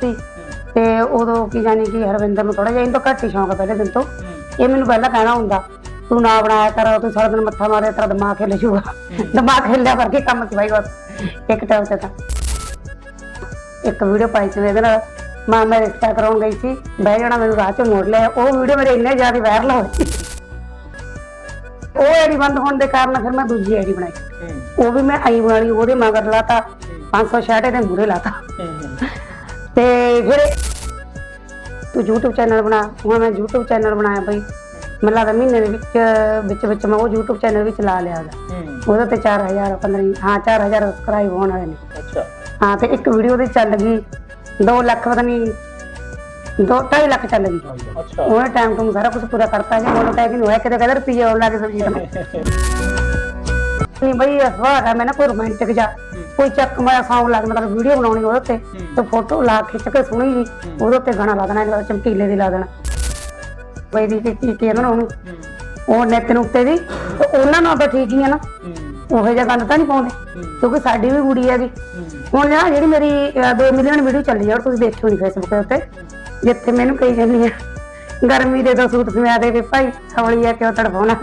ਸੀ ਤੇ ਉਦੋਂ ਕੀ ਜਾਣੀ ਕਿ ਹਰਵਿੰਦਰ ਨੂੰ ਥੋੜਾ ਜਿਹਾ ਇਹਨੂੰ ਤਾਂ ਘੱਟ ਹੀ ਸ਼ੌਂਕ ਆ ਪਹਿਲੇ ਦਿਨ ਤੋਂ। ਇਹ ਮੈਨੂੰ ਪਹਿਲਾਂ ਕਹਿਣਾ ਹੁੰਦਾ ਤੂੰ ਨਾ ਬਣਾਇਆ ਕਰ ਤੂੰ ਸਾਰਾ ਦਿਨ ਮੱਥਾ ਮਾਰਿਆ ਤੇਰਾ ਦਿਮਾਗ ਹਿੱਲ ਜੂਗਾ ਦਿਮਾਗ ਹਿੱਲਿਆ ਕਰਕੇ ਕੰਮ ਸੀ ਬਾਈ ਬਸ। ਇੱਕ ਟਾਈਮ ਤੇ ਤਾਂ। ਇੱਕ ਵੀਡੀਓ ਪਾਈ ਸੀ ਇਹਦੇ ਨਾਲ। ਮਾਂ ਮੈਂ ਰਿਸ਼ਤਾ ਕਰਾਉਣ ਗਈ ਸੀ। ਬਹਿ ਜਾਣਾ ਮੈਨੂੰ ਰਾਹ ਚੋਂ ਮੋੜ ਲਿਆ। ਉਹ ਵੀਡੀਓ ਮੇਰੇ ਇੰਨੇ ਜ਼ਿਆਦਾ ਵਾਇਰਲ ਹੋਈ ਉਹ ਆਈਡੀ ਬੰਦ ਹੋਣ ਦੇ ਕਾਰਨ ਫਿਰ ਮੈਂ ਦੂਜੀ ਆਈਡੀ ਬਣਾਈ। ਉਹ ਵੀ ਮੈਂ ਆਈ ਬਣਾ ਲਈ ਉਹਦੇ ਮਗਰ ਲਾਤਾ। 566 ਦੇ ਮੂਰੇ ਲਾਤਾ। ਤੇ ਫਿਰ ਤੂੰ YouTube ਚੈਨਲ ਬਣਾ। ਹੁਣ ਮੈਂ YouTube ਚੈਨਲ ਬਣਾਇਆ ਬਈ। ਮੈਨੂੰ ਲੱਗਦਾ ਮਹੀਨੇ ਦੇ ਵਿੱਚ ਵਿੱਚ ਵਿੱਚ ਮੈਂ ਉਹ YouTube ਚੈਨਲ ਵੀ ਚਲਾ ਲਿਆ ਉਹਦਾ ਉਹਦੇ ਤੇ 4000 15 ਹਾਂ 4000 ਸਬਸਕ੍ਰਾਈਬ ਹੋਣ ਵਾਲੇ ਨੇ। ਅੱਛਾ। ਹਾਂ ਤੇ ਇੱਕ ਵੀਡੀਓ ਦੀ ਚੱਲ ਗਈ 2 ਲੱਖ ਪਤਾ ਨਹੀਂ 2 2.5 ਲੱਖ ਚੱਲ ਗਈ। ਅੱਛਾ। ਉਹਨੇ ਟਾਈਮ ਤੋਂ ਸਾਰਾ ਕੁਝ ਪੂਰਾ ਕਰਤਾ ਜੇ ਮੋਨੋ ਟੈਗ ਨਹੀਂ ਹੋਇਆ ਕਿਤੇ ਕਹਿੰਦਾ ਰੁਪਈਏ ਆਉਣ ਲੱਗੇ ਸਬਜ਼ੀ ਦਾ ਨਹੀਂ ਬਈ ਅਸਵਾਰ ਹੈ ਮੈਂ ਨਾ ਕੋਈ ਰੋਮਾਂਟਿਕ ਜਾ ਕੋਈ ਚੱਕ ਮੈਂ ਸੌਂਗ ਲੱਗ ਮਤਲਬ ਵੀਡੀਓ ਬਣਾਉਣੀ ਉਹਦੇ ਤੇ ਤੇ ਫੋਟੋ ਲਾ ਖਿੱਚ ਕੇ ਸੁਣੀ ਜੀ ਉਹਦੇ ਉੱਤੇ ਗਾਣਾ ਲਾ ਦੇਣਾ ਇਹਦਾ ਚਮਕੀਲੇ ਦੀ ਲਾ ਦੇਣਾ। ਬਈ ਦੀ ਕੀ ਕੀ ਕਹਿੰਦਾ ਨਾ ਉਹ ਨੈਟ ਨੂੰ ਉੱਤੇ ਦੀ ਤੇ ਉਹਨਾਂ ਨਾਲ ਤਾਂ ਠੀਕ ਹੀ ਆ ਨਾ। ਉਹੋ ਜਿਹਾ ਗੰਦ ਤਾਂ ਨਹੀਂ ਪਾਉਂਦੇ ਕਿਉਂਕਿ ਸਾਡੀ ਵੀ ਕੁੜੀ ਹੈਗੀ ਹੁਣ ਨਾ ਜਿਹੜੀ ਮੇਰੀ 2 ਮਿਲੀਅਨ ਵੀਡੀਓ ਚੱਲੀ ਆ ਉਹ ਤੁਸੀਂ ਦੇਖੀ ਹੋਣੀ ਫੇਸਬੁੱਕ ਦੇ ਉੱਤੇ। ਜਿੱਥੇ ਮੈਨੂੰ ਕਹੀ ਜਾਂਦੀ ਆ ਗਰਮੀ ਦੇ ਦੋ ਸੂਟ ਸਮਿਆ ਦੇ ਵੀ ਭਾਈ ਆ ਕਿਉਂ ਤੜਫਾਉਣਾ?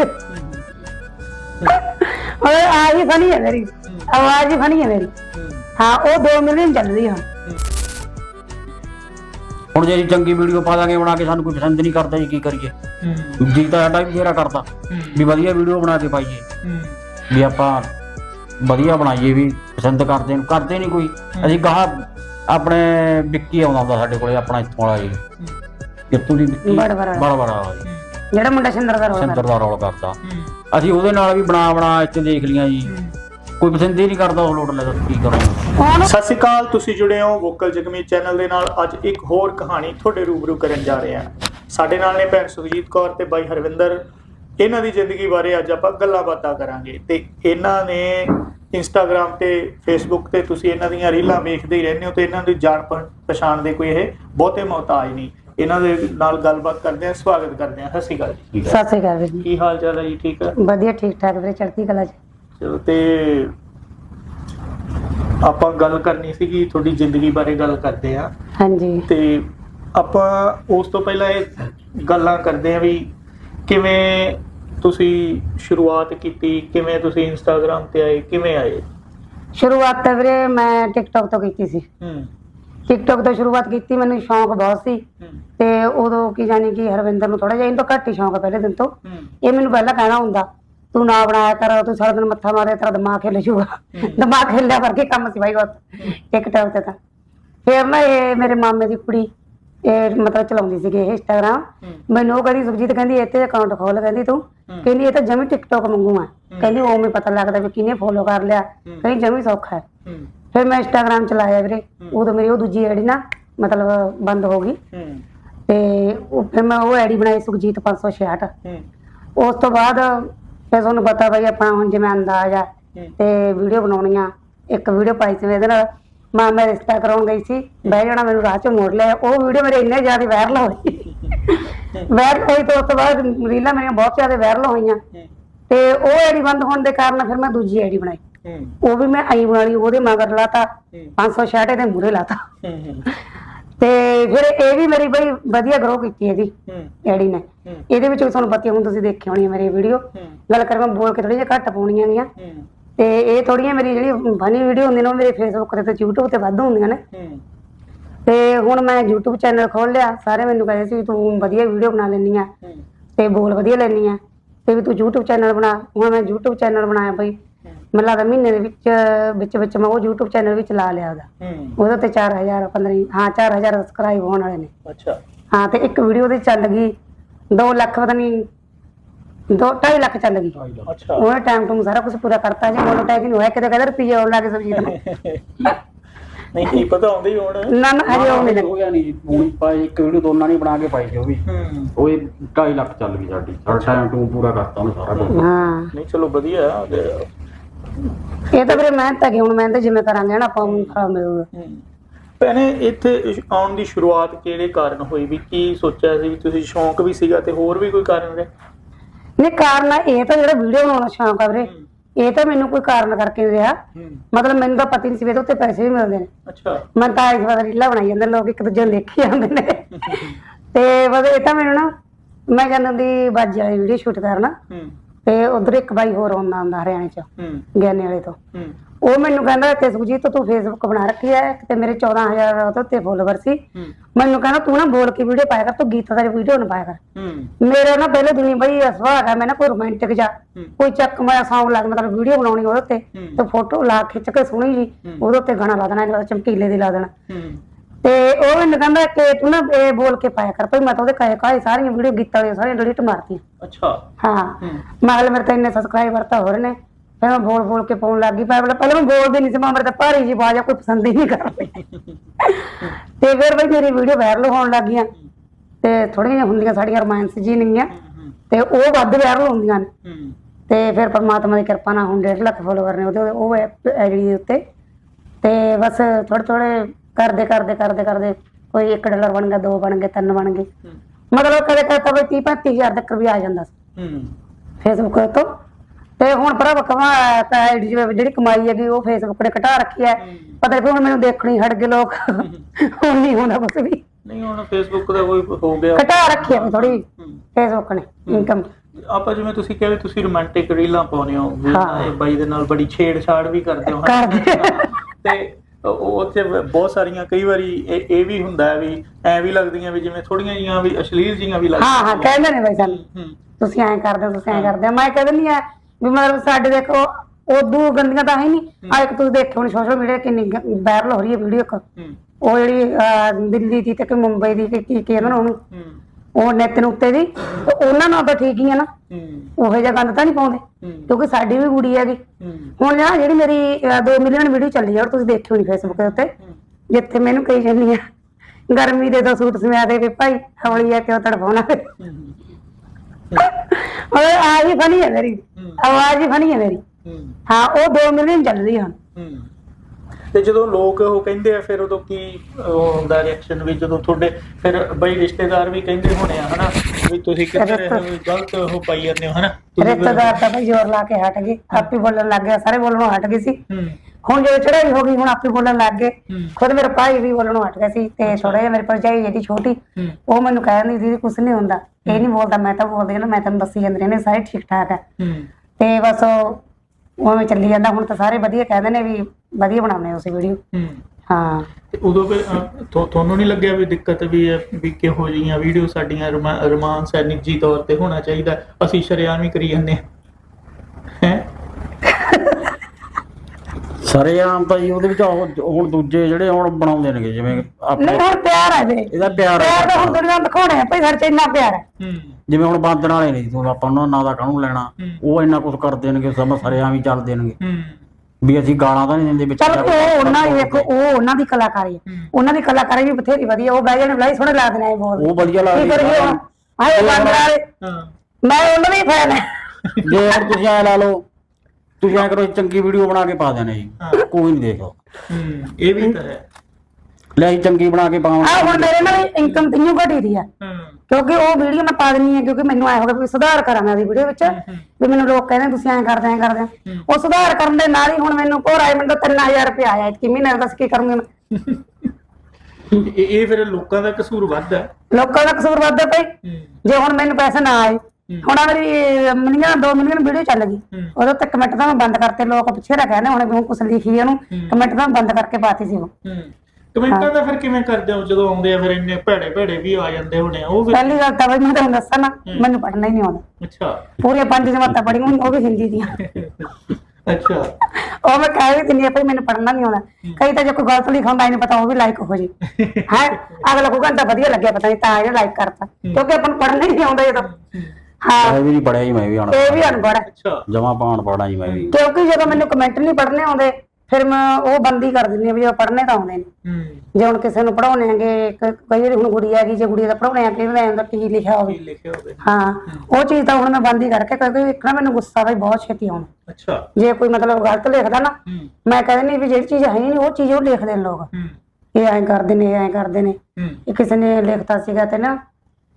ਓਏ ਆ ਹੀ ਫਨੀ ਹੈ ਮੇਰੀ। ਆਵਾਜ਼ ਹੀ ਫਨੀ ਹੈ ਮੇਰੀ। ਹਾਂ ਉਹ 2 ਮਿਲੀਅਨ ਚੱਲ ਰਹੀ ਆ ਹੁਣ। ਜੇ ਅਸੀਂ ਚੰਗੀ ਵੀਡੀਓ ਪਾ ਦਾਂਗੇ ਬਣਾ ਕੇ ਸਾਨੂੰ ਕੋਈ ਪਸੰਦ ਨਹੀਂ ਕਰਦਾ ਜੀ ਕੀ ਕਰੀਏ? ਜੀ ਤਾਂ ਸਾਡਾ ਵੀ ਫੇਰਾ ਕਰਦਾ ਵੀ ਵਧੀਆ ਵੀਡੀਓ ਬਣਾ ਕੇ ਪਾਈਏ। ਵੀ ਆਪਾਂ ਵਧੀਆ ਬਣਾਈਏ ਵੀ ਪਸੰਦ ਕਰਦੇ ਨੂੰ ਕਰਦੇ ਨਹੀਂ ਕੋਈ। ਅਸੀਂ ਗਾਹ ਆਪਣੇ ਵਿੱਕੀ ਆਉਂਦਾ ਹੁੰਦਾ ਸਾਡੇ ਕੋਲੇ ਆਪਣਾ ਇੱਥੋਂ ਵਾਲਾ ਜੀ। ਕਿੱਥੋਂ ਦੀ ਵਿੱਕੀ ਬੜ ਬੜ। ਬੜਾ ਜਿਹੜਾ ਮੁੰਡਾ ਸਿੰਦਰ ਦਾ ਰੋਲ ਸਿੰਦਰ ਦਾ ਰੋਲ ਕਰਦਾ। ਅਸੀਂ ਉਹਦੇ ਨਾਲ ਵੀ ਬਣਾ ਬਣਾ ਇੱਥੇ ਦੇਖ ਲੀਆਂ ਜੀ। ਕੋਈ ਪਸੰਦ ਹੀ ਨਹੀਂ ਕਰਦਾ ਉਹ ਲੋਡ ਲੈ ਦੱਸ ਕੀ ਕਰਾਂਗੇ? ਹੁਣ ਸਤਿ ਸ਼੍ਰੀ ਅਕਾਲ ਤੁਸੀਂ ਜੁੜੇ ਹੋ ਵੋਕਲ ਜਗਮੀ ਚੈਨਲ ਦੇ ਨਾਲ। ਅੱਜ ਇੱਕ ਹੋਰ ਕਹਾਣੀ ਤੁਹਾਡੇ ਰੂਬਰੂ ਕਰਨ ਜਾ ਰਹੇ ਹਾਂ। ਸਾਡੇ ਨਾਲ ਨੇ ਭੈਣ ਸੁਖਜੀਤ ਕੌਰ ਤੇ ਬਾਈ ਹਰਵਿੰਦਰ। ਇਹਨਾਂ ਦੀ ਜ਼ਿੰਦਗੀ ਬਾਰੇ ਅੱਜ ਆਪਾਂ ਗੱਲਾਂ ਬਾਤਾਂ ਕਰਾਂਗੇ। ਤੇ ਇਹਨਾਂ ਨੇ ਇੰਸਟਾਗ੍ਰam ਤੇ ਫੇਸਬੁੱਕ ਤੇ ਤੁਸੀਂ ਇਹਨਾਂ ਦੀਆਂ ਰੀਲਾਂ ਵੇਖਦੇ ਹੀ ਰਹਿੰਦੇ ਹੋ ਤੇ ਇਹਨਾਂ ਦੀ ਜਾਣ ਪਛਾਣ ਦੇ ਕੋਈ ਇਹ ਬਹੁਤੇ ਮੁਹਤਾਜ ਨਹੀਂ। ਇਹਨਾਂ ਦੇ ਨਾਲ ਗੱਲਬਾਤ ਕਰਦੇ ਹਾਂ ਸਵਾਗਤ ਕਰਦੇ ਹਾਂ। ਸਤਿ ਸ਼੍ਰੀ ਅਕਾਲ ਜੀ। ਸਤਿ ਸ੍ਰੀ ਅਕਾਲ ਜੀ। ਕੀ ਹਾਲ ਚਾਲ ਹੈ ਜੀ? ਠੀਕ ਹੈ? ਵਧੀਆ ਠੀਕ ਠਾਕ ਵੀਰੇ ਚੜ੍ਹਦੀ ਕਲਾ ਚ। ਚਲੋ ਤੇ ਆਪਾਂ ਗੱਲ ਕਰਨੀ ਸੀਗੀ ਤੁਹਾਡੀ ਜ਼ਿੰਦਗੀ ਬਾਰੇ ਗੱਲ ਕਰਦੇ ਆ। ਹਾਂਜੀ। ਤੇ ਆਪਾਂ ਉਸ ਤੋਂ ਪਹਿਲਾਂ ਇਹ ਗੱਲਾਂ ਕਰਦੇ ਆ ਵੀ ਕਿਵੇਂ ਤੁਸੀਂ ਸ਼ੁਰੂਆਤ ਕੀਤੀ ਕਿਵੇਂ ਤੁਸੀਂ ਇੰਸਟਾਗ੍ਰam ਤੇ ਆਏ ਕਿਵੇਂ ਆਏ? ਸ਼ੁਰੂਆਤ ਤਾਂ ਵੀਰੇ ਮੈਂ ਟਿਕਟੌਕ ਤੋਂ ਕੀਤੀ ਸੀ। ਹੂੰ। ਟਿਕਟੌਕ ਤੋਂ ਸ਼ੁਰੂਆਤ ਕੀਤੀ ਮੈਨੂੰ ਸ਼ੌਂਕ ਬਹੁਤ ਸੀ। ਹੂੰ। ਤੇ ਉਦੋਂ ਕੀ ਜਾਣੀ ਕਿ ਹਰਵਿੰਦਰ ਨੂੰ ਥੋੜਾ ਜਿਹਾ ਇਹਨੂੰ ਤਾਂ ਘੱਟ ਹੀ ਸ਼ੌਂਕ ਆ ਪਹਿਲੇ ਦਿਨ ਤੋਂ। ਹੂੰ। ਇਹ ਮੈਨੂੰ ਪਹਿਲਾਂ ਕਹਿਣਾ ਹੁੰਦਾ। ਤੂੰ ਨਾ ਬਣਾਇਆ ਕਰ ਤੂੰ ਸਾਰਾ ਦਿਨ ਮੱਥਾ ਮਾਰਿਆ ਤੇਰਾ ਦਿਮਾਗ ਹਿੱਲ ਜੂਗਾ। ਦਿਮਾਗ ਹਿੱਲਿਆ ਕਰਕੇ ਕੰਮ ਸੀ ਬਾਈ ਬਸ ਇੱਕ ਟਾਈਮ ਤੇ ਤਾਂ। ਫਿਰ ਨਾ ਇਹ ਮੇਰੇ ਮਾਮੇ ਦੀ ਕੁੜੀ ਇਹ ਮਤਲਬ ਚਲਾਉਂਦੀ ਸੀਗੀ ਇਹ ਇੰਸਟਾਗ੍ਰਾਮ ਮੈਨੂੰ ਉਹ ਕਹਿੰਦੀ ਸੁਖਜੀਤ ਕਹਿੰਦੀ ਇੱਥੇ ਅਕਾਊਂਟ ਖੋਲ ਕਹਿੰਦੀ ਤੂੰ। ਕਹਿੰਦੀ ਇਹ ਤਾਂ ਜਮੀ ਟਿਕਟੌਕ ਮੰਗੂ ਆ। ਕਹਿੰਦੀ ਉਹ ਮੈਨੂੰ ਪਤਾ ਲੱਗਦਾ ਵੀ ਕਿਹਨੇ ਫੋਲੋ ਕਰ ਲਿਆ। ਕਹਿੰਦੀ ਜਮੀ ਸੌਖਾ ਹੈ। ਫਿਰ ਮੈਂ ਇੰਸਟਾਗ੍ਰਾਮ ਚਲਾਇਆ ਵੀਰੇ। ਉਦੋਂ ਮੇਰੀ ਉਹ ਦੂਜੀ ਆਈਡੀ ਨਾ ਮਤਲਬ ਬੰਦ ਹੋ ਗਈ। ਤੇ ਉਹ ਫਿਰ ਮੈਂ ਉਹ ਆਈਡੀ ਬਣਾਈ ਸੁਖਜੀਤ 566 ਹੂੰ। ਉਸ ਤੋਂ ਬਾਅਦ ਫਿਰ ਤੁਹਾਨੂੰ ਪਤਾ ਬਈ ਆਪਣਾ ਹੁਣ ਜਿਵੇਂ ਅੰਦਾਜ਼ ਆ। ਤੇ ਵੀਡੀਓ ਬਣਾਉਣੀਆਂ ਇੱਕ ਵੀਡੀਓ ਪਾਈ ਸੀ ਇਹਦੇ ਨਾਲ। ਮਾਂ ਮੈਂ ਰਿਸ਼ਤਾ ਕਰਾਉਣ ਗਈ ਸੀ ਬਹਿ ਜਾਣਾ ਮੈਨੂੰ ਰਾਹ ਚੋਂ ਮੋੜ ਲਿਆ। ਉਹ ਵੀਡੀਓ ਮੇਰੇ ਇੰਨੇ ਜ਼ਿਆਦਾ ਵਾਇਰਲ ਹੋਈ। ਵਾਇਰਲ ਹੋਈ ਤੇ ਉਸ ਤੋਂ ਬਾਅਦ ਰੀਲਾਂ ਮੇਰੀਆਂ ਬਹੁਤ ਜ਼ਿਆਦਾ ਵਾਇਰਲ ਹੋਈਆਂ। ਤੇ ਉਹ ਆਈਡੀ ਬੰਦ ਹੋਣ ਦੇ ਕਾਰਨ ਫਿਰ ਮੈਂ ਦੂਜੀ ਆਈਡੀ ਬਣਾਈ। ਉਹ ਵੀ ਮੈਂ ਆਈ ਲਈ ਉਹਦੇ ਮਗਰ ਲਾਤਾ। 566 ਦੇ ਮੂਰੇ ਲਾਤਾ। ਤੇ ਫਿਰ ਇਹ ਵੀ ਮੇਰੀ ਬਈ ਵਧੀਆ ਗਰੋ ਕੀਤੀ ਹੂੰ। ਐਡੀ ਨੇ। ਇਹਦੇ ਵਿੱਚ ਵੀ ਤੁਹਾਨੂੰ ਪਤਾ ਹੁਣ ਤੁਸੀਂ ਦੇਖੀ ਹੋਣੀ ਹੈ ਮੇਰੀ ਵੀਡੀਓ। ਗੱਲ ਕਰ ਮੈਂ ਬੋਲ ਕੇ ਥੋੜੀ ਜਿਹਾ ਘੱਟ ਪਾਉਣੀਆਂ ਹੂੰ। ਤੇ ਇਹ ਥੋੜੀਆਂ ਮੇਰੀ ਜਿਹੜੀ ਫਨੀ ਵੀਡੀਓ ਹੁੰਦੀਆਂ ਨੇ ਉਹ ਮੇਰੇ ਫੇਸਬੁੱਕ ਤੇ ਤੇ YouTube ਤੇ ਵੱਧ ਹੁੰਦੀਆਂ ਨੇ। ਤੇ ਹੁਣ ਮੈਂ YouTube ਚੈਨਲ ਖੋਲ ਲਿਆ ਸਾਰੇ ਮੈਨੂੰ ਕਹਿੰਦੇ ਸੀ ਤੂੰ ਵਧੀਆ ਵੀਡੀਓ ਬਣਾ ਲੈਂਦੀ ਆ ਤੇ ਬੋਲ ਵਧੀਆ ਲੈਂਦੀ ਆ ਤੇ ਵੀ ਤੂੰ YouTube ਚੈਨਲ ਬਣਾ। ਹੁਣ ਮੈਂ YouTube ਚੈਨਲ ਬਣਾਇਆ ਬਈ। ਮੈਨੂੰ ਲੱਗਦਾ ਮਹੀਨੇ ਦੇ ਵਿੱਚ ਵਿੱਚ ਵਿੱਚ ਮੈਂ ਉਹ YouTube ਚੈਨਲ ਵੀ ਚਲਾ ਲਿਆ ਉਹਦਾ। ਹੂੰ। ਉਹਦੇ ਤੇ 4000 15 ਹਾਂ 4000 ਸਬਸਕ੍ਰਾਈਬ ਹੋਣ ਵਾਲੇ ਨੇ। ਅੱਛਾ। ਹਾਂ ਤੇ ਇੱਕ ਵੀਡੀਓ ਦੀ ਚੱਲ ਗਈ 2 ਲੱਖ ਪਤਾ ਨਹੀਂ 2 2.5 ਲੱਖ ਚੱਲ ਗਈ। ਅੱਛਾ। ਉਹਨੇ ਟਾਈਮ ਤੋਂ ਸਾਰਾ ਕੁਝ ਪੂਰਾ ਕਰਤਾ ਜੇ ਮੋਨੋ ਟੈਗ ਨਹੀਂ ਹੋਇਆ ਕਿਤੇ ਕਹਿੰਦਾ ਰੁਪਈਏ ਆਉਣ ਲੱਗੇ ਸਬਜ਼ੀ ਦਾ ਨਹੀਂ ਕੀ ਪਤਾ ਆਉਂਦੇ ਹੀ ਹੋਣ। ਨਾ ਨਾ ਹਜੇ ਉਹ ਨਹੀਂ ਹੋ ਗਿਆ ਨਹੀਂ ਜੀ ਹੁਣ ਪਾਈ ਇੱਕ ਵੀਡੀਓ ਦੋਨਾਂ ਨੇ ਬਣਾ ਕੇ ਪਾਈ ਸੀ ਉਹ ਵੀ। ਹੂੰ। ਉਹ 2.5 ਲੱਖ ਚੱਲ ਗਈ ਸਾਡੀ ਸਾਡਾ ਟਾਈਮ ਟੂ ਪੂਰਾ ਕਰਤਾ ਉਹਨੇ ਸਾਰਾ ਕੁਝ ਹਾਂ। ਨਹੀਂ ਚਲੋ ਵਧੀਆ ਆ ਤੇ- ਇਹ ਤਾਂ ਵੀਰੇ ਮਿਹਨਤ ਹੈ ਕਿ ਹੁਣ ਮਿਹਨਤ ਜਿਵੇਂ ਕਰਾਂਗੇ ਨਾ ਆਪਾਂ ਨੂੰ ਫਲ ਮਿਲੂਗਾ। ਭੈਣੇ ਇੱਥੇ ਸ਼- ਆਉਣ ਦੀ ਸ਼ੁਰੂਆਤ ਕਿਹੜੇ ਕਾਰਨ ਹੋਈ? ਵੀ ਕੀ ਸੋਚਿਆ ਸੀ ਵੀ ਤੁਸੀਂ ਸ਼ੌਂਕ ਵੀ ਸੀਗਾ ਤੇ ਹੋਰ ਵੀ ਕੋਈ ਕਾਰਨ ਰਿਹਾ? ਨਹੀਂ ਕਾਰਨ ਇਹ ਤਾਂ ਜਿਹੜਾ ਵੀਡੀਓ ਬਣਾਉਣਾ ਸ਼ੌਂਕ ਆ ਵੀਰੇ। ਇਹ ਤਾਂ ਮੈਨੂੰ ਕੋਈ ਕਾਰਨ ਕਰਕੇ ਨਹੀਂ ਰਿਹਾ। ਹੂੰ। ਮਤਲਬ ਮੈਨੂੰ ਤਾਂ ਪਤਾ ਹੀ ਨਹੀਂ ਸੀ ਵੀ ਇਹਦੇ ਉੱਤੇ ਪੈਸੇ ਵੀ ਮਿਲਦੇ ਨੇ। ਅੱਛਾ। ਮੈਂ ਤਾਂ ਇਸ ਵਾਰ ਰੀਲਾ ਬਣਾਈ ਜਾਂਦੇ ਲੋਕ ਇੱਕ ਦੂਜੇ ਨੂੰ ਦੇਖੀ ਜਾਂਦੇ ਨੇ। ਤੇ ਬਸ ਇਹ ਤਾਂ ਮੈਨੂੰ ਨਾ ਮੈਂ ਜਾਂਦੀ ਹੁੰਦੀ ਬਾਜੀ ਵਾਲੀ ਵੀਡੀਓ ਸ਼ੂਟ ਕਰਨ। ਹੂੰ। ਤੇ ਉਧਰ ਇੱਕ ਬਾਈ ਹੋਰ ਹੁੰਦਾ ਹੁੰਦਾ ਹਰਿਆਣੇ ਚ ਹੂੰ। ਗਿਆਨੇ ਵਾਲੇ ਤੋਂ। ਹੂੰ। ਉਹ ਮੈਨੂੰ ਕਹਿੰਦਾ ਕਿ ਸੁਖਜੀਤ ਤੂੰ ਫੇਸਬੁੱਕ ਬਣਾ ਰੱਖੀ ਹੈ ਤੇ ਮੇਰੇ 14000 ਉਹਦੇ ਉੱਤੇ ਫੋਲੋਵਰ ਸੀ। ਹੂੰ। ਮੈਨੂੰ ਕਹਿੰਦਾ ਤੂੰ ਨਾ ਬੋਲ ਕੇ ਵੀਡੀਓ ਪਾਇਆ ਕਰ ਤੂੰ ਗੀਤਾਂ ਦੀ ਵੀਡੀਓ ਨਾ ਪਾਇਆ ਕਰ। ਹੂੰ। ਮੇਰੇ ਨਾ ਪਹਿਲੇ ਦਿਨ ਹੀ ਬਈ ਅਸਵਾ ਹੈਗਾ ਮੈਂ ਨਾ ਕੋਈ ਰੋਮਾਂਟਿਕ ਜਾ ਹੂੰ। ਕੋਈ ਚੱਕ ਮੈਂ ਸੌਂਗ ਲੱਗ ਮਤਲਬ ਵੀਡੀਓ ਬਣਾਉਣੀ ਉਹਦੇ ਉੱਤੇ ਹੂੰ। ਤੇ ਫੋਟੋ ਲਾ ਖਿੱਚ ਕੇ ਸੋਹਣੀ ਜੀ ਉਹਦੇ ਉੱਤੇ ਗਾਣਾ ਲਾ ਦੇਣਾ ਇਹਦਾ ਚਮਕੀਲੇ ਦੀ ਲਾ ਦੇਣਾ। ਹੂੰ। ਤੇ ਉਹ ਮੈਨੂੰ ਕਹਿੰਦਾ ਕਿ ਤੂੰ ਨਾ ਇਹ ਬੋਲ ਕੇ ਪਾਇਆ ਕਰ ਭਈ ਮੈਂ ਤਾਂ ਉਹਦੇ ਕਹੇ ਕਾਹੇ ਸਾਰੀਆਂ ਵੀਡੀਓ ਗੀਤਾਂ ਵਾਲੀਆਂ ਸਾਰੀਆਂ ਡਿਲੀਟ ਮਾਰਤੀਆਂ। ਅੱਛਾ। ਹਾਂ। ਹੂੰ। ਮੈਂ ਕਿਹਾ ਮੇਰੇ ਤਾਂ ਇੰਨੇ ਸਬਸਕ੍ਰਾਈਬਰ ਤਾਂ ਹੋਰ ਨੇ। ਫਿਰ ਮੈਂ ਬੋਲ ਬੋਲ ਕੇ ਪਾਉਣ ਲੱਗ ਗਈ ਪਹਿਲਾਂ ਪਹਿਲਾਂ ਮੈਂ ਬੋਲਦੀ ਨਹੀਂ ਸੀ ਮੈਂ ਮੇਰੇ ਤਾਂ ਭਾਰੀ ਜੀ ਆਵਾਜ਼ ਆ ਕੋਈ ਪਸੰਦ ਹੀ ਨਹੀਂ ਕਰਦੀ ਤੇ ਫਿਰ ਬਈ ਮੇਰੀ ਵੀਡੀਓ ਵਾਇਰਲ ਹੋਣ ਲੱਗ ਗਈਆਂ। ਤੇ ਥੋੜੀਆਂ ਹੁੰਦੀਆਂ ਸਾਡੀਆਂ ਰੋਮਾਂਸ ਜੀ ਨਹੀਂਆਂ ਤੇ ਉਹ ਵੱਧ ਵਾਇਰਲ ਹੁੰਦੀਆਂ ਨੇ। ਤੇ ਫਿਰ ਪਰਮਾਤਮਾ ਦੀ ਕਿਰਪਾ ਨਾਲ ਹੁਣ 1.5 ਲੱਖ ਫੋਲੋਵਰ ਨੇ ਉਹਦੇ ਉਹ ਦੇ ਉੱਤੇ। ਤੇ ਬਸ ਥੋੜੇ ਥੋੜੇ ਕਰਦੇ ਕਰਦੇ ਕਰਦੇ ਕਰਦੇ ਕੋਈ 1 ਡਾਲਰ ਬਣ ਗਿਆ 2 ਬਣ ਗਏ 3 ਬਣ ਗਏ। ਹੂੰ। ਮਤਲਬ ਕਦੇ ਕਦੇ ਤਾਂ ਬਈ 30 35000 ਤੱਕ ਵੀ ਆ ਜਾਂਦਾ ਸੀ। ਹੂੰ। ਫੇਸਬੁੱਕ ਤੋਂ। ਤੇ ਹੁਣ ਭਰਾ ਕਮਾ ਆਈਡੀ ਜਿਹੜੀ ਕਮਾਈ ਹੈਗੀ ਉਹ ਫੇਸਬੁੱਕ ਨੇ ਘਟਾ ਰੱਖੀ ਹੈ। ਪਤਾ ਨਹੀਂ ਹੁਣ ਮੈਨੂੰ ਦੇਖਣੀ ਹਟ ਗਏ ਲੋਕ। ਹੁਣ ਨਹੀਂ ਹੁੰਦਾ ਕੁਝ ਵੀ। ਨਹੀਂ ਹੁਣ ਫੇਸਬੁੱਕ ਦਾ ਕੋਈ ਹੋ ਗਿਆ। ਘਟਾ ਰੱਖੀ ਹੈ ਥੋੜੀ। ਫੇਸਬੁੱਕ ਨੇ ਇਨਕਮ ਆਪਾਂ ਜਿਵੇਂ ਤੁਸੀਂ ਕਿਹਾ ਵੀ ਤੁਸੀਂ ਰੋਮਾਂਟਿਕ ਰੀਲਾਂ ਪਾਉਂਦੇ ਹੋ। ਵੀ। ਇਹ ਬਾਈ ਦੇ ਨਾਲ ਬੜੀ ਛੇੜਛਾੜ ਵੀ ਕਰਦੇ ਹੋ। ਤੇ ਉਹ ਉੱਥੇ ਬਹੁਤ ਸਾਰੀਆਂ ਕਈ ਵਾਰੀ ਇਹ ਇਹ ਵੀ ਹੁੰਦਾ ਹੈ ਵੀ ਐ ਵੀ ਲੱਗਦੀਆਂ ਵੀ ਜਿਵੇਂ ਥੋੜੀਆਂ ਜੀਆਂ ਵੀ ਅਸ਼ਲੀਲ ਜੀਆਂ ਵੀ ਲੱਗਦੀਆਂ ਹਾਂ ਹਾਂ ਕਹਿੰਦੇ ਨੇ ਬਈ ਸਾਨੂੰ ਤੁਸੀਂ ਐਂ ਕਰਦੇ ਹੋ ਤੁਸੀਂ ਐਂ ਕਰਦੇ ਹੋ। ਮੈਂ ਕਹਿ ਦਿੰਦੀ ਆ ਵੀ ਮਤਲਬ ਸਾਡੇ ਦੇਖੋ ਉਦੋਂ ਗੰਦੀਆਂ ਤਾਂ ਹੈ ਨਹੀਂ ਆ ਇੱਕ ਤੁਸੀਂ ਦੇਖੋ ਹੁਣ ਸੋਸ਼ਲ ਮੀਡੀਆ ਕਿੰਨੀ ਵਾਇਰਲ ਹੋ ਰਹੀ ਹੈ ਵੀਡੀਓ ਇੱਕ। ਉਹ ਜਿਹੜੀ ਦਿੱਲੀ ਦੀ ਤੇ ਕਿ ਮੁੰਬਈ ਦੀ ਕਿ ਕੀ ਉਹਨਾਂ ਨੂੰ ਉਹ ਨਿੱਤ ਨੂੰ ਉੱਤੇ ਦੀ ਤੇ ਉਹਨਾਂ ਨਾਲ ਤਾਂ ਠੀਕ ਹੀ ਆ ਨਾ। ਹੂੰ। ਉਹੋ ਜਿਹਾ ਗੰਦ ਤਾਂ ਨਹੀਂ ਪਾਉਂਦੇ ਕਿਉਂਕਿ ਸਾਡੀ ਵੀ ਕੁੜੀ ਹੈਗੀ। ਹੁਣ ਨਾ ਜਿਹੜੀ ਮੇਰੀ 2 ਮਿਲੀਅਨ ਵੀਡੀਓ ਚੱਲੀ ਆ ਉਹ ਤੁਸੀਂ ਦੇਖੀ ਹੋਣੀ ਫੇਸਬੁੱਕ ਦੇ ਉੱਤੇ। ਜਿੱਥੇ ਮੈਨੂੰ ਕਹੀ ਜਾਂਦੀ ਆ ਗਰਮੀ ਦੇ ਦੋ ਸੂਟ ਸਮਿਆ ਦੇ ਵੀ ਭਾਈ ਹੌਲੀ ਆ ਕਿਉਂ ਤੜਫਾਉਣਾ ਉਹ ਆ ਜੀ ਫਨੀ ਹੈ ਮੇਰੀ। ਆਵਾਜ਼ ਹੀ ਫਨੀ ਹੈ ਮੇਰੀ। ਹੂੰ। ਉਹ 2 ਮਿਲੀਅਨ ਚੱਲਦੀ ਹੁਣ। ਹੂੰ। ਤੇ ਜਦੋਂ ਲੋਕ ਉਹ ਕਹਿੰਦੇ ਆ ਫਿਰ ਉਦੋਂ ਕੀ ਹੁੰਦਾ ਰਿਐਕਸ਼ਨ ਵੀ ਜਦੋਂ ਤੁਹਾਡੇ ਫਿਰ ਬਈ ਰਿਸ਼ਤੇਦਾਰ ਵੀ ਕਹਿੰਦੇ ਹੋਣੇ ਆ ਹਨਾ ਵੀ ਤੁਸੀਂ ਕਿੱਥੇ ਹੋ ਗਲਤ ਉਹ ਪਾਈ ਜਾਂਦੇ ਹੋ ਹਨਾ? ਰਿਸ਼ਤੇਦਾਰ ਤਾਂ ਭਾਈ ਜ਼ੋਰ ਲਾ ਕੇ ਹਟ ਗਏ ਆਪੇ ਬੋਲਣ ਲੱਗ ਗਿਆ ਸਾਰੇ ਬੋਲਣੋਂ ਹਟ ਗਏ ਸੀ। ਹੂੰ। ਹੁਣ ਜਦੋਂ ਚੜਾਈ ਹੋ ਗਈ ਹੁਣ ਆਪੇ ਬੋਲਣ ਲੱਗ ਗਏ। ਹੂੰ। ਖੁਦ ਮੇਰੇ ਭਾਈ ਵੀ ਬੋਲਣੋਂ ਹਟ ਗਿਆ ਸੀ ਤੇ ਥੋੜਾ ਜਿਹਾ ਮੇਰੇ ਭਰਜਾਈ ਜਿਹੜੀ ਛੋਟੀ ਹੂੰ। ਉਹ ਮੈਨੂੰ ਕਹਿ ਦਿੰਦੀ ਦੀਦੀ ਕੁਛ ਨਹੀਂ ਹੁੰਦਾ। ਇਹ ਨਹੀਂ ਬੋਲਦਾ ਮੈਂ ਤਾਂ ਬੋਲਦੀ ਹਾਂ ਨਾ ਮੈਂ ਤੈਨੂੰ ਦੱਸੀ ਜਾਂਦੀ ਰਹਿੰਦੀ ਸਾਰੇ ਠੀਕ ਠਾਕ ਹੈ ਹੂੰ। ਤੇ ਬਸ ਉਹ ਉਵੇਂ ਚੱਲੀ ਜਾਂਦਾ। ਹੁਣ ਤਾਂ ਸਾਰੇ ਵਧੀਆ ਕਹਿੰਦੇ ਨੇ ਵੀ ਵਧੀਆ ਬਣਾਉਂਦੇ ਹੋ ਤੁਸੀਂ ਵੀਡੀਓ ਹੂੰ। ਹਾਂ। ਤੇ ਉਦੋਂ ਫਿਰ ਅਹ, ਤੁਹਾ- ਤੁਹਾਨੂੰ ਨਹੀਂ ਲੱਗਿਆ ਵੀ ਦਿੱਕਤ ਵੀ ਹੈ ਵੀ ਕਿਹੋ ਜਿਹੀਆਂ ਵੀਡੀਓ ਸਾਡੀਆਂ ਰੋਮਾਂਸ ਹੈ ਨਿੱਜੀ ਤੌਰ ਤੇ ਹੋਣਾ ਚਾਹੀਦਾ? ਅਸੀਂ ਸ਼ਰੇਆਮ ਹੀ ਕਰੀ ਜਾਂਦੇ ਹੈ। ਸਰੇਆਮ ਤਾਂ ਜੀ ਉਹਦੇ ਵਿੱਚ ਉਹ- ਹੁਣ ਦੂਜੇ ਜਿਹੜੇ ਹੁਣ ਬਣਾਉਂਦੇ ਨੇਗੇ ਜਿਵੇਂ ਆਪਣੇ ਨਹੀਂ ਹੁਣ ਪਿਆਰ ਹੈ ਵੀਰੇ ਇਹਦਾ ਪਿਆਰ ਪਿਆਰ ਤਾਂ ਹੈ ਹੁਣ ਦੁਨੀਆ ਨੂੰ ਦਿਖਾਉਣੇ ਆ ਭਾਈ ਸਾਡੇ ਚ ਇੰਨਾ ਪਿਆਰ ਹੈ ਹੂੰ। ਜਿਵੇਂ ਹੁਣ ਬਾਂਦਣ ਵਾਲੇ ਨੇ ਜੀ, ਤੁਹਾਨੂੰ ਆਪਾਂ ਉਹਨਾਂ ਨਾਂ ਦਾ ਕਾਹਨੂੰ ਲੈਣਾ? ਹੂੰ। ਉਹ ਇੰਨਾ ਕੁਝ ਕਰ ਦੇਣਗੇ ਸਭ ਸਰੇਆਮ ਹੀ ਚੱਲ ਦੇਣਗੇ। ਹੂੰ। ਵੀ ਅਸੀਂ ਗਾਲਾਂ ਤਾਂ ਨਹੀਂ ਦਿੰਦੇ ਵਿੱਚ ਚਲ ਉਹ ਉਹਨਾਂ ਦੀ ਵੇਖੋ ਉਹ ਉਹਨਾਂ ਦੀ ਕਲਾਕਾਰੀ ਹੈ ਹੂੰ। ਉਹਨਾਂ ਦੀ ਕਲਾਕਾਰੀ ਵੀ ਬਥੇਰੀ ਵਧੀਆ ਉਹ ਬਹਿ ਜਾਣੇ ਬਲਾਈ ਸੋਹਣੇ ਲਾ ਦੇਣਾ ਇਹ ਬੋਲ ਉਹ ਵਧੀਆ ਕੀ ਲੱਗਦੀ ਕਰੀਏ ਹੁਣ? ਆਏ ਬਾਂਦਰ ਵਾਲੇ। ਹਾਂ। ਮੈਂ ਉਹਨਾਂ ਦੀ ਫੈਨ ਹੈ ਜੇ ਹੁਣ ਤੁਸੀਂ ਐ ਲਾ ਲਓ ਤੁਸੀਂ ਐ ਕਰੋ ਚੰਗੀ ਵੀਡੀਓ ਬਣਾ ਕੇ ਪਾ ਦੇਣਾ ਜੀ। ਹਾਂ। ਕੋਈ ਨਹੀਂ ਦੇਖੋ ਹੂੰ ਇਹ ਵੀ ਤਾਂ ਹੈ। ਲੈ ਚੰਗੀ ਬਣਾ ਕੇ ਆ ਪਾਵਾਂਗੇ ਹੁਣ ਮੇਰੇ ਨਾਲ ਇਨਕਮ ਤਿੰਨੋਂ ਘਟੀ ਦੀ ਹੈ ਹੂੰ। ਕਿਉਂਕਿ ਉਹ ਵੀਡੀਓ ਮੈਂ ਪਾ ਦਿੰਨੀ ਆ ਕਿਉਂਕਿ ਮੈਨੂੰ ਆਇਆ ਹੋਗਾ ਵੀ ਸੁਧਾਰ ਕਰਾਂ ਮੈਂ ਉਹਦੀ ਵੀਡੀਓ ਵਿੱਚ। ਵੀ ਮੈਨੂੰ ਲੋਕ ਕਹਿੰਦੇ ਤੁਸੀਂ ਐਂ ਕਰਦੇ ਐਂ ਕਰਦੇ। ਆ। ਉਹ ਸੁਧਾਰ ਕਰਨ ਦੇ ਨਾਲ ਹੀ ਹੁਣ ਮੈਨੂੰ ਕੋਰ ਆਏ ਮੈਨੂੰ ਤਾਂ 3000 ਰੁਪਏ ਆਇਆ। ਕਿ ਮਹੀਨੇ ਦਾ ਦੱਸ ਕੀ ਕਰੂੰਗੀ ਮੈਂ? ਇਹ ਇਹ ਫਿਰ ਲੋਕਾਂ ਦਾ ਕਸੂਰ ਵੱਧ ਹੈ ਲੋਕਾਂ ਦਾ ਕਸੂਰ ਵੱਧਦਾ ਪਈ ਹੂੰ। ਜੇ ਹੁਣ ਮੈਨੂੰ ਪੈਸੇ ਨਾ ਆਏ ਹੁਣ ਆਹ ਮੇਰੀ ਮਿਲੀਅਨ 2 ਮਿਲੀਅਨ ਵੀਡੀਓ ਚੱਲ ਗਈ। ਉਦੋਂ ਤੱਕ ਕਮੈਂਟ ਤਾਂ ਮੈਂ ਬੰਦ ਕਰਤੇ ਲੋਕ ਪਿੱਛੇ ਰੱਖ ਕਹਿੰਦੇ ਹੁਣ ਵੀ ਕੁਛ ਲਿਖੀ ਇਹਨੂੰ ਕਮੈਂਟ ਤਾਂ ਬੰਦ ਕਰਕੇ ਪਾਤੀ ਸੀ ਉਹ। ਕਮੈਂਟਾਂ ਦਾ ਫਿਰ ਕਿਵੇਂ ਕਰਦੇ ਹੋ? ਜਦੋਂ ਆਉਂਦੇ ਆ ਫਿਰ ਇੰਨੇ ਭੈੜੇ ਭੈੜੇ ਵੀ ਆ ਜਾਂਦੇ ਹੋਣੇ ਆ ਉਹ ਪਹਿਲੀ ਗੱਲ ਤਾਂ ਬਈ ਮੈਂ ਤੁਹਾਨੂੰ ਦੱਸਾਂ ਨਾ ਮੈਨੂੰ ਪੜ੍ਹਨਾ ਹੀ ਨਹੀਂ ਆਉਂਦਾ। ਅੱਛਾ। ਪੂਰੀਆਂ ਪੰਜ ਜਮਾਤਾਂ ਹੋਈਆਂ, ਉਹ ਵੀ ਹਿੰਦੀ ਦੀਆਂ। ਅੱਛਾ। ਉਹ ਮੈਂ ਕਹਿ ਵੀ ਦਿੰਦੀ ਆ ਭਈ ਮੈਨੂੰ ਪੜ੍ਹਨਾ ਨਹੀਂ ਆਉਂਦਾ। ਕਈ ਤਾਂ ਜੇ ਕੋਈ ਗਲਤ ਲਿਖਾਉਂਦਾ ਨਹੀਂ ਪਤਾ ਉਹ ਵੀ ਲਾਈਕ ਹੋ ਜੇ। ਹੈ? ਅਗਲਾ ਕੋ ਘੰਟਾ ਵਧੀਆ ਲੱਗਿਆ ਪਤਾ ਨਹੀਂ ਤਾਂ ਇਹਨੇ ਲਾਈਕ ਕਰਤਾ। ਕਿਉਂਕਿ ਆਪਾਂ ਨੂੰ ਪੜ੍ਹਨਾ ਹੀ ਨਹੀਂ ਆਉਂਦਾ ਇਹ ਤਾਂ ਹਾਂ। ਮੈਂ ਵੀ ਨਹੀਂ ਪੜਿਆ ਜੀ ਮੈਂ ਵੀ ਇਹ ਵੀ ਅਨਪੜ੍ਹ ਹੈ। ਅੱਛਾ। ਜਮਾ ਪਾਣ ਪੜਾ ਜੀ ਮੈਂ ਵੀ। ਕਿਉਂਕਿ ਜਦੋਂ ਮੈਨੂੰ ਕਮੈਂਟ ਨਹੀਂ ਪੜ੍ਹਨੇ ਆਉਂਦੇ ਫਿਰ ਮੈਂ ਉਹ ਬੰਦੀ ਕਰ ਦਿੰਦੀ ਆ ਵੀ ਉਹ ਪੜ੍ਹਨੇ ਤਾਂ ਆਉਂਦੇ ਨੇ। ਹੂੰ। ਜੇ ਹੁਣ ਕਿਸੇ ਨੂੰ ਪੜਾਉਣੇ ਆਂਗੇ ਕ- ਕਈ ਵਾਰੀ ਹੁਣ ਗੁੜੀ ਹੈਗੀ ਜੇ ਗੁੜੀ ਦਾ ਪੜਾਉਣੇ ਆ ਕੀ ਲਿਖਿਆ ਹੋਵੇ। ਕੀ ਲਿਖਿਆ ਹੋਵੇ। ਹਾਂ ਉਹ ਚੀਜ਼ ਤਾਂ ਹੁਣ ਮੈਂ ਬੰਦੀ ਕਰਕੇ ਕਿਉਂਕਿ ਵੇਖਣਾ ਮੈਨੂੰ ਗੁੱਸਾ ਵੀ ਬਹੁਤ ਛੇਤੀ ਆਉਣਾ। ਅੱਛਾ। ਜੇ ਕੋਈ ਮਤਲਬ ਗਲਤ ਲਿਖਦਾ ਨਾ ਹੂੰ। ਮੈਂ ਕਹਿੰਦੀ ਨਹੀਂ ਵੀ ਜਿਹੜੀ ਚੀਜ਼ ਹੈ ਹੀ ਨਹੀਂ ਉਹ ਚੀਜ਼ ਉਹ ਲਿਖਦੇ ਨੇ ਲੋਕ। ਹੂੰ। ਇਹ ਐਂ ਕਰਦੇ ਨੇ ਇਹ ਐਂ ਕਰਦੇ ਨੇ। ਹੂੰ। ਇਹ ਕਿਸੇ ਨੇ ਲਿਖਤਾ ਸੀਗਾ ਤੇ ਨਾ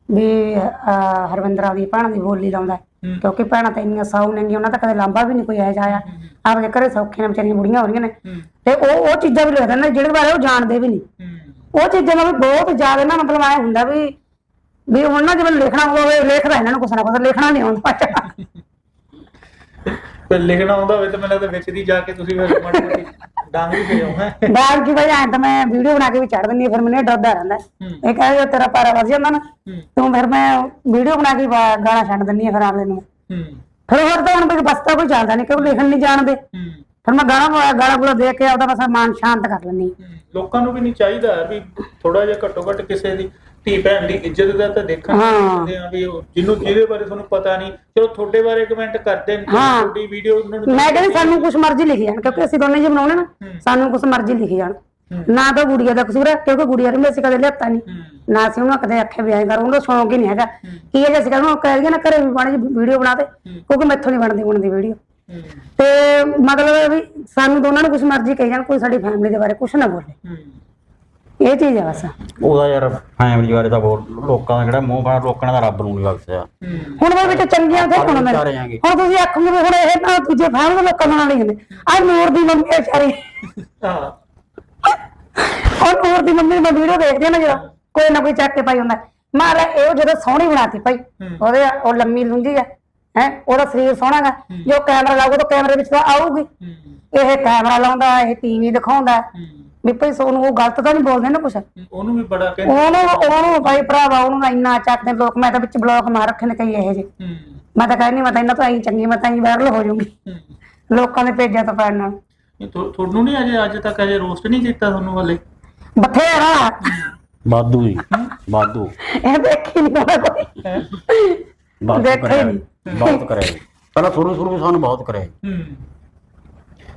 ਵੀ ਅਹ, ਹਰਵਿੰਦਰਾ ਦੀ ਭੈਣ ਦੀ ਬੋਲੀ ਲਾਉਂਦਾ ਹੈ। ਹੂੰ। ਕਿਉਂਕਿ ਭੈਣਾਂ ਤਾਂ ਇੰਨੀਆਂ ਸਾਊ ਨੇਗੀਆਂ ਉਹਨਾਂ ਤਾਂ ਕਦੇ ਲਾਂਬਾ ਵੀ ਨਹੀਂ ਕੋਈ ਆਇਆ। ਜਾਇਆ ਆਪਦੇ ਘਰੇ ਸੌਖੇ ਨੇ ਵਿਚਾਰੀਆਂ ਬੁੜੀਆਂ ਹੋ ਰਹੀਆਂ ਨੇ। ਹੂੰ। ਤੇ ਉਹ ਉਹ ਚੀਜ਼ਾਂ ਵੀ ਲਿਖਦੇ ਨੇ ਜਿਹੜੇ ਬਾਰੇ ਉਹ ਜਾਣਦੇ ਵੀ ਨਹੀਂ ਹੂੰ। ਉਹ ਚੀਜ਼ਾਂ ਨਾਲ ਵੀ ਬਹੁਤ ਜ਼ਿਆਦਾ ਨਾ ਮਤਲਬ ਐ ਹੁੰਦਾ ਵੀ ਵੀ ਹੁਣ ਨਾ ਜਿਵੇਂ ਲਿਖਣਾ ਹੋਵੇ ਲਿਖਦਾ ਇਹਨਾਂ ਨੂੰ ਕੁਛ ਨਾ ਕੁਛ ਲਿਖਣਾ ਨਹੀਂ ਆਉਂਦਾ ਤੇ ਲਿਖਣਾ ਆਉਂਦਾ ਹੋਵੇ ਤਾਂ ਮੈਨੂੰ ਤਾਂ ਵਿੱਚ ਦੀ ਜਾ ਕੇ ਤੁਸੀਂ ਫਿਰ ਮਾੜੀ ਮੋਟੀ ਡਾਂਗ ਵੀ ਪਿਓ ਹੈ ਬਾਅਦ ਕੀ ਵਜ੍ਹਾ ਤਾਂ ਮੈਂ ਵੀਡੀਓ ਬਣਾ ਕੇ ਵੀ ਚੜ ਦਿੰਦੀ ਹਾਂ, ਫਿਰ ਮੈਨੂੰ ਇਹ ਡਰਦਾ ਰਹਿੰਦਾ। ਇਹ ਕਹੇ ਤੇਰਾ ਪਾਰਾ ਵਜ ਜਾਂਦਾ ਨਾ ਹੂੰ। ਤੂੰ ਫਿਰ ਮੈਂ ਵੀਡੀਓ ਬਣਾ ਕੇ ਬਾ- ਗਾਣਾ ਛੱਡ ਦਿੰਦੀ ਹਾਂ ਫਿਰ ਆਲੇ ਨੂੰ। ਹੂੰ। ਫਿਰ ਹੋਰ ਤਾਂ ਹੁਣ ਕੋਈ ਬਸਤਾ ਕੋਈ ਚੱਲਦਾ ਨਹੀਂ ਕਿਉਂਕਿ ਲਿਖਣ ਨਹੀਂ ਜਾਣਦੇ। ਹੂੰ। ਫਿਰ ਮੈਂ ਗਾਣਾ ਗਾਣਾ ਗੁਲਾ ਦੇਖ ਕੇ ਆਪਦਾ ਬਸ ਮਨ ਸ਼ਾਂਤ ਕਰ ਲੈਂਦੀ ਹਾਂ। ਹਮ, ਲੋਕਾਂ ਨੂੰ ਵੀ ਨਹੀਂ ਚਾਹੀਦਾ ਵੀ ਥੋੜਾ ਜਿਹਾ ਘੱਟੋ ਘੱਟ ਕਿਸੇ ਦੀ ਧੀ ਭੈਣ ਦੀ ਇੱਜ਼ਤ ਦਾ ਤਾਂ ਦੇਖਣ ਹਾਂ। ਚਾਹੀਦੇ ਆ ਵੀ ਉਹ ਜਿਹਨੂੰ ਜਿਹਦੇ ਬਾਰੇ ਤੁਹਾਨੂੰ ਪਤਾ ਨਹੀਂ ਚਲੋ ਤੁਹਾਡੇ ਬਾਰੇ ਕਮੈਂਟ ਕਰਦੇ ਨੇ ਹਾਂ। ਤੁਹਾਡੀ ਵੀਡੀਓ ਉਹਨਾਂ ਨੂੰ ਮੈਂ ਕਹਿੰਦੀ ਸਾਨੂੰ ਕੁਛ ਮਰਜ਼ੀ ਲਿਖੀ ਜਾਣ ਕਿਉਂਕਿ ਅਸੀਂ ਦੋਨੇ ਜੀ ਬਣਾਉਣੇ ਨਾ ਸਾਨੂੰ ਕੁਛ ਮਰਜ਼ੀ ਲਿਖੀ ਜਾਣ। ਨਾ ਤਾਂ ਗੁੜੀਆ ਦਾ ਕਸੂਰ ਹੈ ਕਿਉਂਕਿ ਗੁੜੀਆ ਨੂੰ ਵੀ ਅਸੀਂ ਕਦੇ ਲਿਆਤਾ ਨਹੀਂ। ਨਾ ਅਸੀਂ ਉਹਨੂੰ ਕਦੇ ਆਖਿਆ ਵੀ ਐਂ ਕਰ ਉਹਦਾ ਸ਼ੌਂਕ ਹੀ ਨਹੀਂ ਹੈਗਾ। ਕੀ ਹੈ ਜੇ ਅਸੀਂ ਕਹਿੰਦੇ ਉਹ ਕਹਿ ਦਈਏ ਨਾ ਘਰੇ ਵੀ ਬਣੀ ਵੀਡੀਓ ਬਣਾ ਦੇ ਕਿਉਂਕਿ ਮੈਥੋਂ ਨਹੀਂ ਬਣਦੀ ਬਣਦੀ ਵੀਡੀਓ ਤੇ ਮਤਲਬ ਵੀ ਸਾਨੂੰ ਦੋਨਾਂ ਨੂੰ ਕੁਛ ਮਰਜ਼ੀ ਕਹੀ ਜਾਣ ਕੋਈ ਸਾਡੀ ਫੈਮਿਲੀ ਦੇ ਬਾਰੇ ਕੁਛ ਨਾ ਬੋਲੇ। ਇਹ ਚੀਜ਼ ਹੈ ਬਸ। ਉਹਦਾ ਯਾਰ ਫੈਮਿਲੀ ਬਾਰੇ ਤਾਂ ਬਹੁਤ ਲੋਕਾਂ ਦਾ ਜਿਹੜਾ ਮੂੰਹ ਬਣਾ ਲੋਕਾਂ ਦਾ ਰੱਬ ਨੂੰ ਨਹੀਂ ਬਖਸ਼ਿਆ। ਹੁਣ ਉਹ ਵਿੱਚ ਚੰਗੀਆਂ ਤੇ ਹੁਣ ਮੇਰੇ ਵਿਚਾਰੇ ਆਂਗੇ। ਹੁਣ ਤੁਸੀਂ ਆਖੋਗੇ ਵੀ ਹੁਣ ਇਹ ਨਾ ਦੂਜੇ ਫੈਮਿਲੀ ਦੇ ਲੋਕਾਂ ਨਾਲ ਨਹੀਂ ਹੁੰਦੇ। ਆ ਨੂਰ ਦੀ ਮੰਮੀ ਹੈ ਵਿਚਾਰੀ। ਹਾਂ ਉਹ ਨੂਰ ਦੀ ਮੰਮੀ ਮੈਂ ਵੀਡੀਓ ਦੇਖਦੀ ਹਾਂ ਨਾ ਜਦੋਂ ਕੋਈ ਨਾ ਕੋਈ ਚੱਕ ਕੇ ਪਾਈ ਹੁੰਦਾ। ਮਾਰਾ ਇਹ ਜਦੋਂ ਸੋਹਣੀ ਬਣਾਤੀ ਭਾਈ। ਉਹਦੇ ਉਹ ਲੰਮੀ ਲੁੰਗੀ ਹੈ ਹੈ ਉਹਦਾ ਸਰੀਰ ਸੋਹਣਾ ਗਾ। ਜੋ ਕੈਮਰਾ ਲਾਊਗਾ ਤਾਂ ਕੈਮਰੇ ਵਿੱਚ ਤਾਂ ਆਊਗੀ। ਇਹ ਕੈਮਰਾ ਲਾਉਂਦਾ ਇਹ ਟੀਵੀ ਦਿਖਾਉਂਦਾ। ਵੀ ਭਾਈ ਸੋਨੂੰ ਉਹ ਗਲਤ ਤਾਂ ਨਹੀਂ ਬੋਲਦੇ ਨਾ ਕੁਛ? ਉਹਨੂੰ ਵੀ ਬੜਾ ਕਹਿੰਦੇ ਉਹਨੂੰ ਉਹਨੂੰ ਭਾਈ ਭਰਾਵਾ ਉਹਨੂੰ ਤਾਂ ਇੰਨਾ ਚੱਕਦੇ ਲੋਕ ਮੈਂ ਤਾਂ ਵਿੱਚ ਬਲੌਕ ਮਾਰ ਰੱਖੇ ਨੇ ਕਈ ਇਹੋ ਜਿਹੇ। ਮੈਂ ਤਾਂ ਕਹਿੰਦੀ ਮੈਂ ਤਾਂ ਇਹਨਾਂ ਤੋਂ ਐਂ ਚੰਗੀ ਮੈਂ ਤਾਂ ਐਂ ਵਾਇਰਲ ਹੋ ਜਾਊਂਗੀ। ਲੋਕਾਂ ਦੇ ਪੇਜਾਂ ਤੋਂ ਪੈਣ ਨਾਲ। ਇਹ ਤੁਹਾ- ਤੁਹਾਨੂੰ ਨਹੀਂ ਅਜੇ ਅੱਜ ਤੱਕ ਅਜੇ ਰੋਸਟ ਨਹੀਂ ਕੀਤਾ ਤੁਹਾਨੂੰ ਹਲੇ? ਬਥੇਰਾ। ਵਾਧੂ ਜੀ ਵਾਧੂ ਇਹ ਦੇਖੀ ਨਹੀਂ ਹੋਣਾ ਕੋਈ। ਦੇਖਿਆ ਹੀ ਕਰਿਆ। ਜੀ, ਬਹੁਤ ਕਰਿਆ ਜੀ। ਪਹਿਲਾਂ ਸ਼ੁਰੂ ਸ਼ੁਰੂ ਵਿੱਚ ਸਾਨੂੰ ਬਹੁਤ ਕਰਿਆ ਜੀ। ਹਮ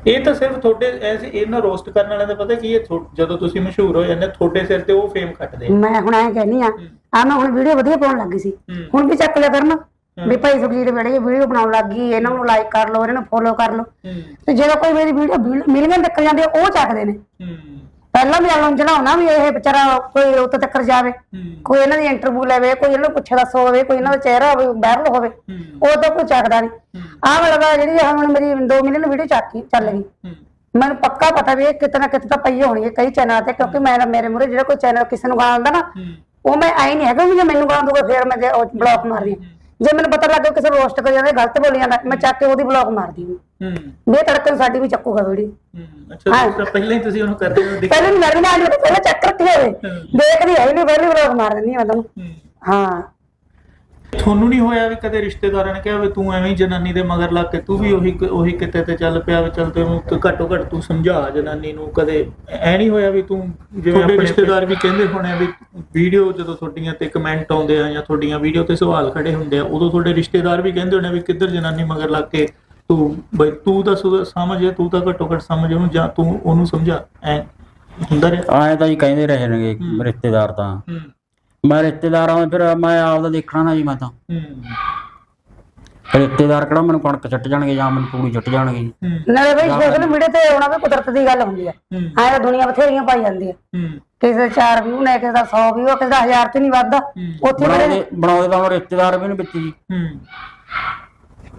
ਇਹ ਤਾਂ ਸਿਰਫ ਤੁਹਾਡੇ ਐਸੇ ਇਹਨਾਂ ਰੋਸਟ ਕਰਨ ਵਾਲਿਆਂ ਦਾ ਪਤਾ ਕੀ ਹੈ? ਥੋ- ਜਦੋਂ ਤੁਸੀਂ ਮਸ਼ਹੂਰ ਹੋ ਜਾਂਦੇ ਤੁਹਾਡੇ ਸਿਰ ਤੇ ਉਹ ਫੇਮ ਕੱਟਦੇ ਆ। ਮੈਂ ਹੁਣ ਐਂ ਕਹਿੰਨੀ ਆ ਆ ਮੈਂ ਹੁਣ ਵੀਡੀਓ ਵਧੀਆ ਪਾਉਣ ਲੱਗੀ ਸੀ। ਹੂੰ। ਹੁਣ ਵੀ ਚੱਕ ਲਿਆ ਕਰਨ। ਵੀ ਭਾਈ ਸੁਖਜੀਤ ਵੇੜੇ ਵੀਡੀਓ ਬਣਾਉਣ ਲੱਗ ਗਈ ਇਹਨਾਂ ਨੂੰ ਲਾਈਕ ਕਰ ਲਓ ਇਹਨਾਂ ਨੂੰ ਫੋਲੋ ਕਰ ਲਓ। ਤੇ ਜਦੋਂ ਕੋਈ ਮੇਰੀ ਵੀਡੀਓ ਮਿਲੀਅਨ ਤੱਕ ਜਾਂਦੀ ਆ, ਉਹ ਚੱਕਦੇ ਨੇ। ਪਹਿਲਾਂ ਵੀ ਆਲਮ ਚੜਾਉਣਾ ਵੀ ਇਹ ਵਿਚਾਰਾ ਕੋਈ ਉੱਤੇ ਤੱਕ ਜਾਵੇ ਕੋਈ ਇਹਨਾਂ ਦੀ ਇੰਟਰਵਿਊ ਲੈਵੇ ਕੋਈ ਇਹਨਾਂ ਨੂੰ ਪੁੱਛ ਦੱਸ ਹੋਵੇ ਕੋਈ ਇਹਨਾਂ ਦਾ ਚਿਹਰਾ ਹੋਵੇ ਵਾਇਰਲ ਹੋਵੇ ਉਹ ਤਾਂ ਕੋਈ ਚੱਕਦਾ ਨਹੀਂ। ਆਹ ਵਾਲਾ ਤਾਂ ਜਿਹੜੀ ਹੁਣ ਮੇਰੀ 2 ਮਿਲੀਅਨ ਵੀਡੀਓ ਚੱਕੀ ਚੱਲ ਗਈ। ਮੈਨੂੰ ਪੱਕਾ ਪਤਾ ਵੀ ਇਹ ਕਿਤੇ ਨਾ ਕਿਤੇ ਤਾਂ ਪਈ ਹੋਣੀ ਹੈ ਕਈ ਚੈਨਲਾਂ ਤੇ ਕਿਉਂਕਿ ਮੈਂ ਮੇਰੇ ਮੂਰੇ ਜਿਹੜਾ ਕੋਈ ਚੈਨਲ ਕਿਸੇ ਨੂੰ ਗਾਣਾ ਆਉਂਦਾ ਨਾ ਉਹ ਮੈਂ ਆਈ ਨਹੀਂ ਹੈਗਾ ਵੀ ਜੇ ਮੈਨੂੰ ਗਾਣਾ ਦੂਗਾ ਫੇਰ ਮੈਂ ਬਲੌਕ ਮਾਰਦੀ ਹਾਂ। ਜੇ ਮੈਨੂੰ ਪਤਾ ਲੱਗ ਗਿਆ ਕਿਸੇ ਰੋਸਟ ਕਰ ਜਾਂਦੇ ਗਲਤ ਬੋਲੀ ਜਾਂਦਾ ਮੈਂ ਚੱਕ ਕੇ ਉਹਦੀ ਬਲੌਕ ਮਾਰਦੀ ਹਾਂ। ਵੀ ਇਹ ਤੜਕਣ ਸਾਡੀ ਵੀ ਚੱਕੂਗਾ ਵੀਡੀਓ। ਹਮ। ਅੱਛਾ ਦੂਸਰਾ ਪਹਿਲਾਂ ਹੀ ਤੁਸੀਂ ਉਹਨੂੰ ਕਰਦੇ ਹੋ ਦਿਖ- ਪਹਿਲੇ ਮੇਰੇ ਨਾਲ ਜਿਹੜੇ ਪਹਿਲਾਂ ਚੱਕ ਰੱਖੇ ਹੋਏ। ਦੇਖਦੀ ਹੈ ਨਹੀਂ ਪਹਿਲੀ ਬਲੌਕ ਮਾਰ ਦਿੰਦੀ ਹਾਂ ਮੈਂ ਤੁਹਾਨੂੰ। ਹਾਂ। ਤੁਹਾਨੂੰ ਨਹੀਂ ਹੋਇਆ ਵੀ ਕਦੇ ਰਿਸ਼ਤੇਦਾਰਾਂ ਨੇ ਕਿਹਾ ਵੀ ਤੂੰ ਐਵੇਂ ਹੀ ਜਨਾਨੀ ਦੇ ਮਗਰ ਲੱਗ ਕੇ ਤੂੰ ਵੀ ਉਹੀ ਉਹੀ ਕਿਤੇ ਤੇ ਚੱਲ ਪਿਆ ਵੀ ਚੱਲ ਤੈਨੂੰ ਘੱਟੋ ਘੱਟ ਤੂੰ ਸਮਝਾ ਜਨਾਨੀ ਨੂੰ ਕਦੇ। ਐ ਨਹੀਂ ਹੋਇਆ ਵੀ ਤੂੰ ਜਿਵੇਂ ਆਪਣੇ ਰਿਸ਼ਤੇਦਾਰ ਵੀ ਕਹਿੰਦੇ ਹੋਣੇ ਵੀ ਵੀਡੀਓ ਜਦੋਂ ਤੁਹਾਡੀਆਂ ਤੇ ਕਮੈਂਟ ਆਉਂਦੇ ਆ ਜਾਂ ਤੁਹਾਡੀਆਂ ਵੀਡੀਓ ਤੇ ਸਵਾਲ ਖੜੇ ਹੁੰਦੇ ਆ ਉਦੋਂ ਤੁਹਾਡੇ ਰਿਸ਼ਤੇਦਾਰ ਵੀ ਕਹਿੰਦੇ ਹੋਣੇ ਵੀ ਕਿੱਧਰ ਜਨਾਨੀ ਮਗਰ ਲੱਗ ਕੇ ਤੂੰ ਬਈ ਤੂੰ ਤਾਂ ਸਮਝ ਤੂੰ ਤਾਂ ਘੱਟੋ ਘੱਟ ਸਮਝ ਉਹਨੂੰ ਜਾਂ ਤੂੰ ਉਹਨੂੰ ਸਮਝਾ। ਐ ਹੁੰਦਾ ਰਿਹਾ? ਆਏ ਤਾਂ ਜੀ ਕਹਿੰਦੇ ਰਹੇ ਨੇਗੇ ਰਿਸ਼ਤੇਦਾਰ ਤਾਂ। ਹੂੰ। ਮੈਂ ਰਿਸ਼ਤੇਦਾਰਾਂ ਦਾ ਫਿਰ ਮੈਂ ਆਪਦਾ ਦੇਖਣਾ ਨਾ ਜੀ ਮੈਂ ਤਾਂ। ਹੂੰ। ਰਿਸ਼ਤੇਦਾਰ ਕਿਹੜਾ ਮੈਨੂੰ ਕਣਕ ਛੱਟ ਜਾਣਗੇ ਜਾਂ ਮੈਨੂੰ ਪੂੜੀ ਛੱਟ ਜਾਣਗੇ ਜੀ। ਨਾਲੇ ਬਈ ਸੋਸ਼ਲ ਮੀਡੀਆ ਤੇ ਆਉਣਾ ਵੀ ਕੁਦਰਤ ਦੀ ਗੱਲ ਹੁੰਦੀ ਹੂੰ। ਐਂ ਤਾਂ ਦੁਨੀਆ ਬਥੇਰੀਆਂ ਪਾਈ ਜਾਂਦੀ ਹੂੰ। ਕਿਸੇ ਦਾ 4 ਵਿਊ ਨੇ ਕਿਸੇ ਦਾ 100 ਵਿਊ ਕਿਸੇ ਦਾ 1000 ਤੇ ਨਹੀਂ ਵੱਧਦਾ। ਉੱਥੇ ਬਣਾਉਂਦੇ ਬਣਾਉਂਦੇ ਤਾਂ ਉਹ ਰਿਸ਼ਤੇਦਾਰ ਵੀ ਨੇ ਵਿੱਚ ਜੀ। ਹੂੰ।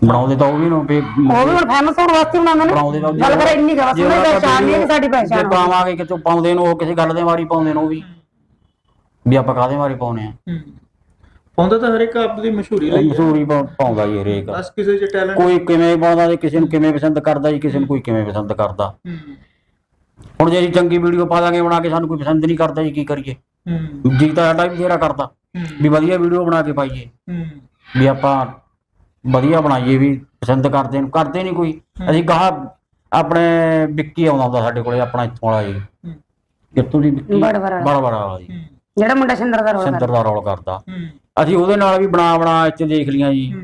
ਬਣਾਉਂਦੇ ਤਾਂ ਉਹ ਵੀ ਨੂੰ ਵੀ ਉਹ ਵੀ ਹੁਣ ਫੇਮਸ ਹੋਣ ਵਾਸਤੇ ਬਣਾਉਂਦੇ ਨੇ। ਬਣਾਉਂਦੇ ਤਾਂ ਗੱਲ ਕਰ ਇੰਨੀ ਗੱਲ ਜੇ ਸੁਣੇ ਉਹਨਾਂ ਦਾ ਪਛਾਣ ਨਹੀਂ ਸਾਡੀ ਜੇ ਪਛਾਣ ਪਾਵਾਂਗੇ ਕਿਤੋਂ ਪਾਉਂਦੇ ਨੂੰ ਉਹ ਕਿਸੇ ਗੱਲ ਦੇ ਮਾਰੀ ਪਾਉਂਦੇ ਨੂੰ ਉਹ ਵੀ। ਵੀ ਆਪਾਂ ਕਾਹਦੇ ਮਾਰੀ ਪਾਉਨੇ ਆ? ਹੂੰ। ਪਾਉਂਦਾ ਤਾਂ ਹਰ ਇੱਕ ਆਪਦੀ ਮਸ਼ਹੂਰੀ ਲਈ ਹੈ। ਮਸ਼ਹੂਰੀ ਪਾ- ਪਾਉਂਦਾ ਜੀ ਹਰੇਕ। ਬਸ ਕਿਸੇ 'ਚ ਟੈਲੈਂਟ ਕੋਈ ਕਿਵੇਂ ਪਾਉਂਦਾ ਤੇ ਕਿਸੇ ਨੂੰ ਕਿਵੇਂ ਪਸੰਦ ਕਰਦਾ ਜੀ ਕਿਸੇ ਨੂੰ ਕੋਈ ਕਿਵੇਂ ਪਸੰਦ ਕਰਦਾ। ਹੂੰ। ਹੁਣ ਜੇ ਅਸੀਂ ਚੰਗੀ ਵੀਡੀਓ ਪਾ ਦਾਂਗੇ ਬਣਾ ਕੇ ਸਾਨੂੰ ਕੋਈ ਪਸੰਦ ਨਹੀਂ ਕਰਦਾ ਜੀ ਕੀ ਕਰੀਏ? ਹੂੰ। ਜੀ ਤਾਂ ਸਾਡਾ ਵੀ ਬਥੇਰਾ ਕਰਦਾ। ਵੀ ਵਧੀਆ ਵੀਡੀਓ ਬਣਾ ਕੇ ਪਾਈਏ। ਹੂੰ। ਵੀ ਆਪਾਂ ਵਧੀਆ ਬਣਾਈਏ ਵੀ ਪਸੰਦ ਕਰਦੇ ਨੂੰ ਕਰਦੇ ਨਹੀਂ ਕੋਈ। ਅਸੀਂ ਗਾਹ ਆਪਣੇ ਵਿੱਕੀ ਆਉਂਦਾ ਹੁੰਦਾ ਸਾਡੇ ਕੋਲੇ ਆਪਣਾ ਇੱਥੋਂ ਵਾਲਾ ਜੀ। ਹੂੰ। ਕਿੱਥੋਂ ਦੀ ਵਿੱਕੀ। ਬੜ ਬੜ ਵਾਲਾ। ਵਾਲਾ ਜੀ। ਹੂੰ। ਜਿਹੜਾ ਮੁੰਡਾ ਸਿੰਦਰ ਦਾ ਰੋਲ ਸਿੰਦਰ ਦਾ ਰੋਲ ਕਰਦਾ। ਹੂੰ। ਅਸੀਂ ਉਹਦੇ ਨਾਲ ਵੀ ਬਣਾ ਬਣਾ ਇੱਥੇ ਦੇਖ ਲੀਆਂ ਜੀ। ਹੂੰ।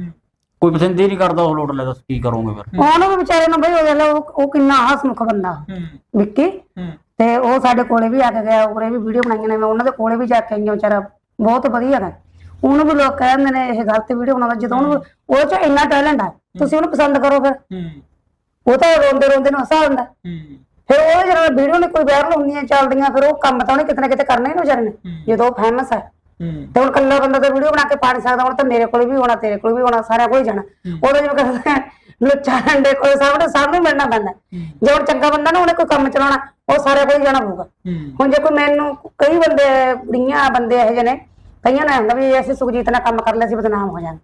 ਕੋਈ ਪਸੰਦ ਹੀ ਨਹੀਂ ਕਰਦਾ ਉਹ ਲੋਟ ਲੈ ਦੱਸ ਕੀ ਕਰੋਗੇ ਫਿਰ। ਉਹਨੂੰ ਵੀ ਵਿਚਾਰੇ ਨੂੰ ਬਈ ਉਹ ਦੇਖ ਲਓ ਉਹ ਉਹ ਕਿੰਨਾ ਹਸਮੁਖ ਬੰਦਾ। ਹੂੰ। ਵਿੱਕੀ ਹੂੰ। ਤੇ ਉਹ ਸਾਡੇ ਕੋਲੇ ਵੀ ਆ ਕੇ ਗਿਆ ਉਹਨੇ ਵੀ ਵੀਡੀਓ ਬਣਾਈਆਂ ਨੇ ਮੈਂ ਉਹਨਾਂ ਦੇ ਕੋਲੇ ਵੀ ਜਾ ਕੇ ਆਈ ਹਾਂ ਵਿਚਾਰਾ ਬਹੁਤ ਵਧੀਆ ਹੈ ਉਹਨੂੰ ਵੀ ਲੋਕ ਕਹਿੰਦੇ ਨੇ ਇਹ ਗਲਤ ਵੀਡੀਓ ਬਣਾਉਂਦਾ ਜਦੋਂ ਉਹਨੂੰ ਉਹ ਚ ਇੰਨਾ ਟੈਲੈਂਟ ਹੈ ਤੁਸੀਂ ਉਹਨੂੰ ਪਸੰਦ ਕਰੋ ਫਿਰ। ਹੂੰ। ਉਹ ਤਾਂ ਰੋਂਦੇ ਰੋਂਦੇ ਨੂੰ ਹਸਾ ਦਿੰਦਾ ਹੂੰ। ਫਿਰ ਉਹ ਜਿਹੜਾ ਵੀਡੀਓ ਨੇ ਕੋਈ ਵਾਇਰਲ ਹੁੰਦੀਆਂ ਚੱਲਦੀਆਂ ਫਿਰ ਉਹ ਕੰਮ ਤਾਂ ਉਹਨੇ ਕਿਤੇ ਨਾ ਕਿਤੇ ਕਰਨਾ ਹੀ ਨਾ ਵਿਚਾਰੇ ਨੇ ਜਦੋਂ ਫੇਮਸ ਹੈ। ਤੇ ਹੁਣ ਕੱਲਾ ਬੰਦਾ ਤਾਂ ਵੀਡੀਓ ਬਣਾ ਕੇ ਪਾ ਨਹੀਂ ਸਕਦਾ ਹੁਣ ਤਾਂ ਮੇਰੇ ਕੋਲ ਵੀ ਹੋਣਾ ਤੇਰੇ ਕੋਲ ਵੀ ਹੋਣਾ ਸਾਰਿਆਂ ਕੋਲ ਹੀ ਜਾਣਾ। ਉਹਦਾ ਜਿਵੇਂ ਕਹਿੰਦੇ ਲੁੱਚਾ ਡੰਡੇ ਕੋਲ ਸਾਹਮਣੇ ਸਭ ਨੂੰ ਮਿਲਣਾ ਪੈਂਦਾ। ਜੇ ਹੁਣ ਚੰਗਾ ਬੰਦਾ ਨਾ ਉਹਨੇ ਕੋਈ ਕੰਮ ਚਲਾਉਣਾ ਉਹ ਸਾਰਿਆਂ ਕੋਲ ਹੀ ਜਾਣਾ ਪਊਗਾ। ਹੁਣ ਜੇ ਕੋਈ ਮੈਨੂੰ ਕਈ ਬੰਦੇ ਕੁੜੀਆਂ ਬੰਦੇ ਇਹੋ ਜਿਹੇ ਨੇ ਕਈਆਂ ਨੇ ਹੁੰਦਾ ਵੀ ਅਸੀਂ ਸੁਖਜੀਤ ਨਾਲ ਕੰਮ ਕਰ ਲਿਆ ਸੀ ਬਦਨਾਮ ਹੋ ਜਾਣਾ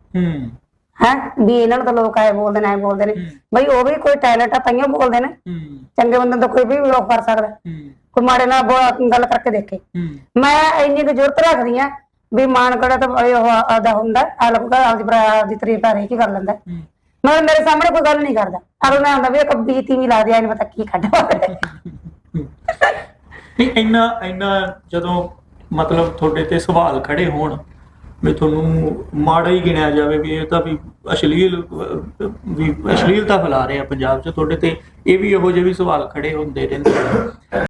ਹੂੰ? ਵੀ ਇਹਨਾਂ ਨੂੰ ਤਾਂ ਲੋਕ ਆਏ ਬੋਲਦੇ ਨੇ ਐ ਬੋਲਦੇ ਨੇ। ਬਈ ਉਹ ਵੀ ਕੋਈ ਟੈਲੈਂਟ ਆ ਤਾਈਓ ਬੋਲਦੇ ਨੇ। ਚੰਗੇ ਬੰਦੇ ਨੂੰ ਤਾਂ ਕੋਈ ਵੀ ਲੋਕ ਕਰ ਸਕਦਾ। ਕੋਈ ਮਾੜੇ ਨਾਲ ਗੱਲ ਕਰਕੇ ਦੇਖੇ। ਮੈਂ ਇੰਨੀ ਕੁ ਜ਼ਰੂਰਤ ਰੱਖਦੀ ਆ ਵੀ ਮਾਨਕੜਾ ਤਾਂ ਉਹ ਆਦਾ ਹੁੰਦਾ ਅਲੱਗ ਆਪਦੀ ਆਪਦੀ ਤਾਰੀਫ ਹਰੇਕ ਹੀ ਕਰ ਲੈਂਦਾ। ਮਗਰ ਮੇਰੇ ਸਾਹਮਣੇ ਕੋਈ ਗੱਲ ਨਹੀਂ ਕਰਦਾ। ਅਗਰ ਮੈਂ ਹੁੰਦਾ ਵੀ ਇਹ ਕੱਬੀ ਤੀਵੀਂ ਲਾ ਦਿਆ ਇਹਨੂੰ ਪਤਾ ਕੀ ਕੱਢ ਨਹੀਂ ਇੰਨਾ ਇੰਨਾ ਜਦੋਂ ਮਤਲਬ ਤੁਹਾਡੇ ਤੇ ਸਵਾਲ ਖੜੇ ਹੋਣ ਵੀ ਤੁਹਾਨੂੰ ਮਾੜਾ ਹੀ ਗਿਣਿਆ ਜਾਵੇ ਵੀ ਇਹ ਤਾਂ ਵੀ ਅਸ਼ਲੀਲ, ਵੀ ਅਸ਼ਲੀਲਤਾ ਫੈਲਾ ਰਹੇ ਆ ਪੰਜਾਬ 'ਚ। ਤੁਹਾਡੇ ਤੇ ਇਹ ਵੀ ਇਹੋ ਜਿਹੇ ਵੀ ਸਵਾਲ ਖੜੇ ਹੁੰਦੇ ਰਹਿੰਦੇ ਆ।